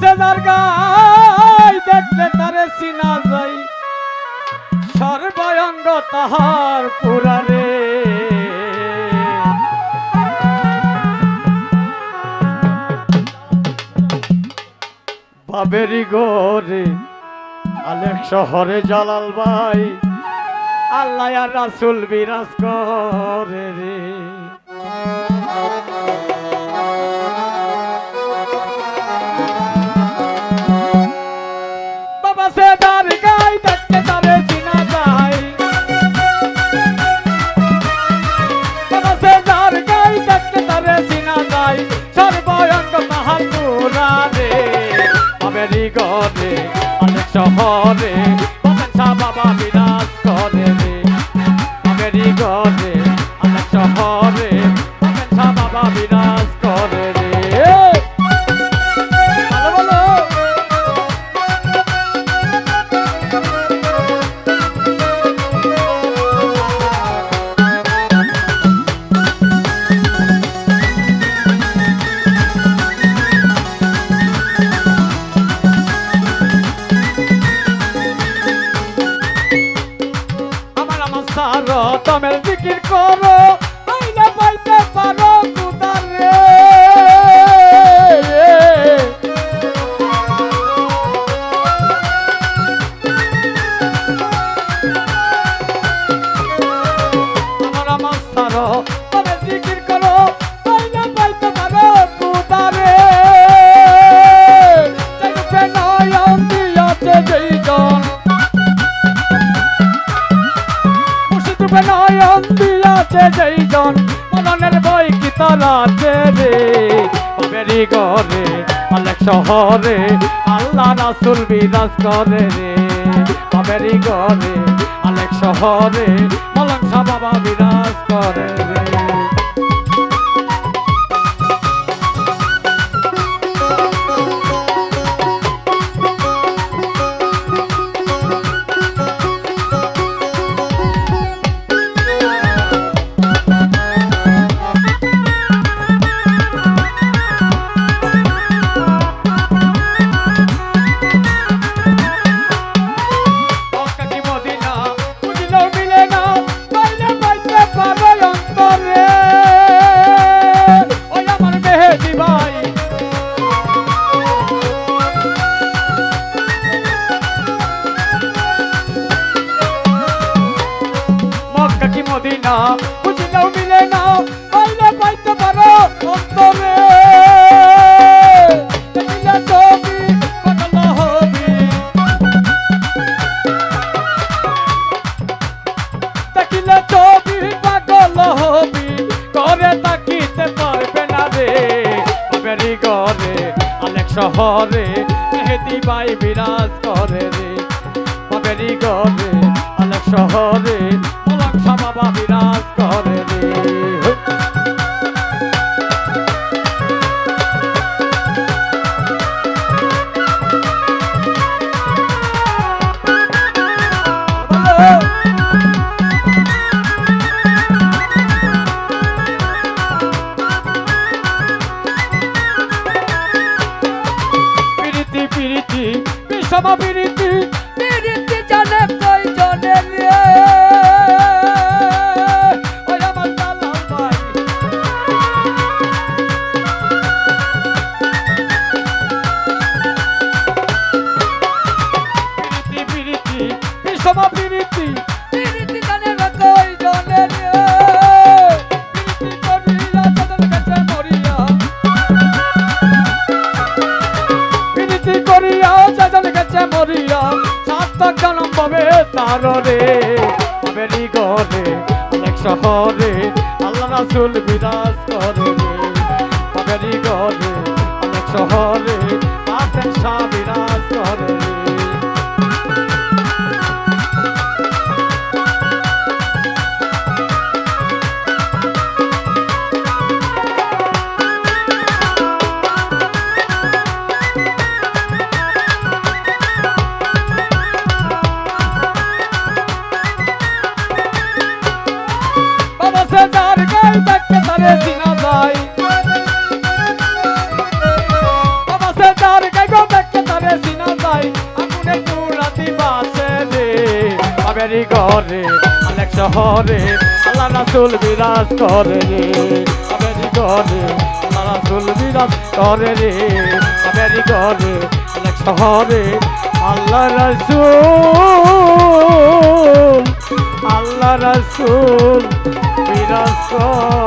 সেজার গাই দেখতে তারে যাই তাহার পুরারে বাবেরি গোরে আলেক শহরে জালাল ভাই, আল্লাহ রাসুল বিরাজ করে রে। অনেক সারো তমের বিক্রি করো আইনা পাইতে পারো নয়ন দিয়াছে যেইজন, মননের বই কি তলাতে রে? বেরি গরে অনেক শহরে, আল্লাহ রাসুল বিরাজ করে রে। বাবেরি গরে অনেক শহরে মলং বাবা বিরাজ করে রে। মদিনা বুঝলেও মিলে না, পাইলে পাইতে পারো অন্তরে। না শহরে, মেহেদি ভাই বিরাজ করে রে। বাবেরি ঘরে, অনেক শহরে মলক বাবা বিরাজ করে পিরিতি পিরিতি বিষম পিরিতি গেছে মরিয়া সার্থক জনম পাবে তার রে পাবেলি গরে অনেক শহরে, আল্লাহ রাসুল বিরাজ করে রে। গরে অনেক শহরে আসেন শাহ বিরাজ করে তারে চিনা যায় বাসে তার গাইগো দেখে তারে চিনা যায় আগুনে পুরাতি বাসে রে। আবেরি ঘরে অনেক শহরে, আল্লাহ রাসুল বিরাজ করে রে। আবেরি ঘরে, আল্লাহ রাসুল বিরাজ করে রে। আবেরি ঘরে অনেক শহরে, আল্লাহ রাসুল আল্লাহ রাসুল বিরাজ করে